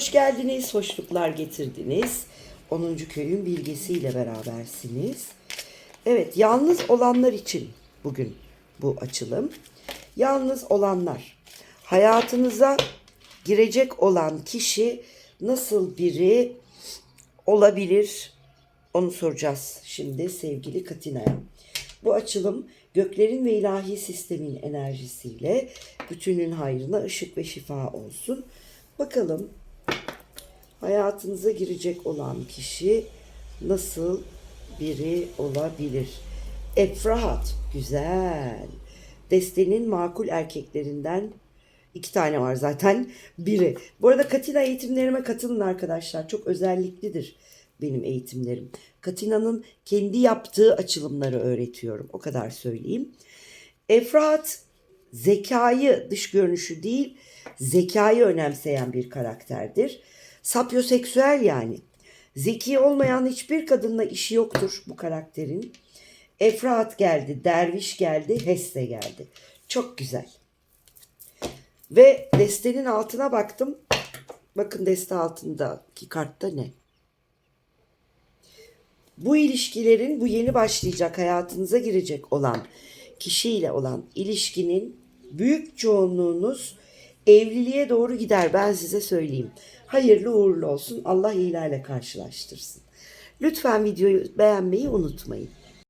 Hoş geldiniz, hoşluklar getirdiniz. 10. köyün bilgisiyle berabersiniz. Evet, yalnız olanlar için bugün bu açılım. Yalnız olanlar. Hayatınıza girecek olan kişi nasıl biri olabilir? Onu soracağız şimdi sevgili Katina'ya. Bu açılım göklerin ve ilahi sistemin enerjisiyle bütünün hayrına ışık ve şifa olsun. Bakalım hayatınıza girecek olan kişi nasıl biri olabilir? Efrahat, güzel. Destenin makul erkeklerinden iki tane var zaten. Biri. Bu arada Katina eğitimlerime katılın arkadaşlar. Çok özelliklidir benim eğitimlerim. Katina'nın kendi yaptığı açılımları öğretiyorum. O kadar söyleyeyim. Efrahat zekayı dış görünüşü değil zekayı önemseyen bir karakterdir. Sapyoseksüel yani. Zeki olmayan hiçbir kadınla işi yoktur bu karakterin. Efrahat geldi, derviş geldi, Heste geldi. Çok güzel. Ve destenin altına baktım. Bakın deste altındaki kartta ne? Bu ilişkilerin bu yeni başlayacak hayatınıza girecek olan kişiyle olan ilişkinin büyük çoğunluğunuz evliliğe doğru gider ben size söyleyeyim. Hayırlı uğurlu olsun. Allah iyilerle karşılaştırsın. Lütfen videoyu beğenmeyi unutmayın.